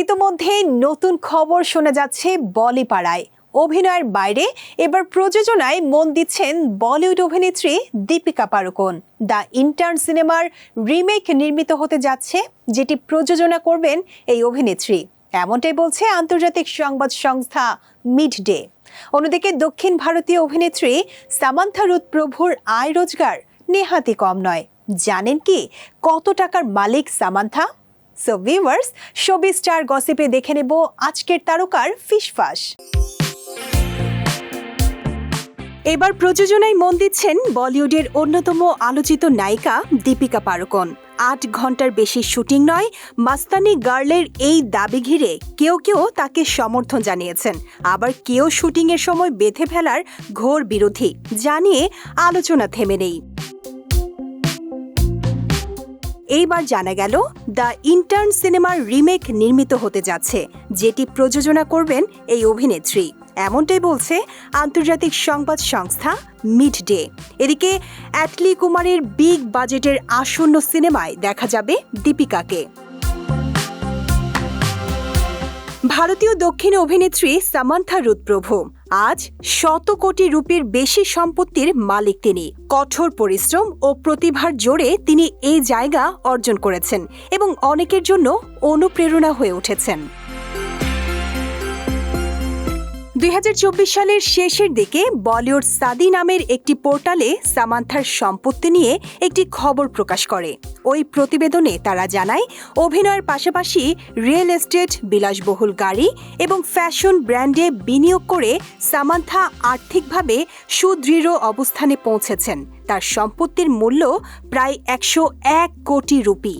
ইতোমধ্যে নতুন খবর শোনা যাচ্ছে বলিপাড়ায়। অভিনয়ের বাইরে এবার প্রযোজনায় মন দিচ্ছেন বলিউড অভিনেত্রী দীপিকা পাড়ুকোন। দ্য ইন্টার্ন সিনেমার রিমেক নির্মিত হতে যাচ্ছে, যেটি প্রযোজনা করবেন এই অভিনেত্রী। এমনটাই বলছে আন্তর্জাতিক সংবাদ সংস্থা মিড ডে অন্যদিকে দক্ষিণ ভারতীয় অভিনেত্রী সামান্থা রুত প্রভুর আয় রোজগার নেহাতি কম নয়। জানেন কি, কত টাকার মালিক Samantha? So viewers showbiz star গসিপে দেখে নেব আজকের তারকার ফিসফাস এবার প্রযোজনায় মন দিচ্ছেন বলিউডের অন্যতম আলোচিত নায়িকা দীপিকা পাড়ুকোন। আট ঘণ্টার বেশি শুটিং নয়, মাস্তানি গার্লের এই দাবি ঘিরে কেউ কেউ তাকে সমর্থন জানিয়েছেন। আবার কেউ শুটিংয়ের সময় বেঁধে ফেলার ঘোর বিরোধী, জানিয়ে আলোচনা থেমে নেই। এইবার জানা গেল, দ্য ইন্টার্ন সিনেমার রিমেক নির্মিত হতে যাচ্ছে, যেটি প্রযোজনা করবেন এই অভিনেত্রী। এমনটাই বলছে আন্তর্জাতিক সংবাদ সংস্থা মিড ডে এদিকে, অ্যাটলি কুমারের বিগ বাজেটের আসন্ন সিনেমায় দেখা যাবে দীপিকাকে। ভারতীয় দক্ষিণ অভিনেত্রী সামান্থা রুৎপ্রভু আজ শত কোটি রুপির বেশি সম্পত্তির মালিক তিনি। কঠোর পরিশ্রম ও প্রতিভার জোরে তিনি এই জায়গা অর্জন করেছেন এবং অনেকের জন্য অনুপ্রেরণা হয়ে উঠেছেন। দুই হাজার চব্বিশ সালের শেষের দিকে বলিউড সাদি নামের একটি পোর্টালে সামান্থার সম্পত্তি নিয়ে একটি খবর প্রকাশ করে। ওই প্রতিবেদনে তারা জানায়, অভিনয়ের পাশাপাশি রিয়েল এস্টেট, বিলাসবহুল গাড়ি এবং ফ্যাশন ব্র্যান্ডে বিনিয়োগ করে সামান্থা আর্থিকভাবে সুদৃঢ় অবস্থানে পৌঁছেছেন। তার সম্পত্তির মূল্য প্রায় একশো এক কোটি রুপি।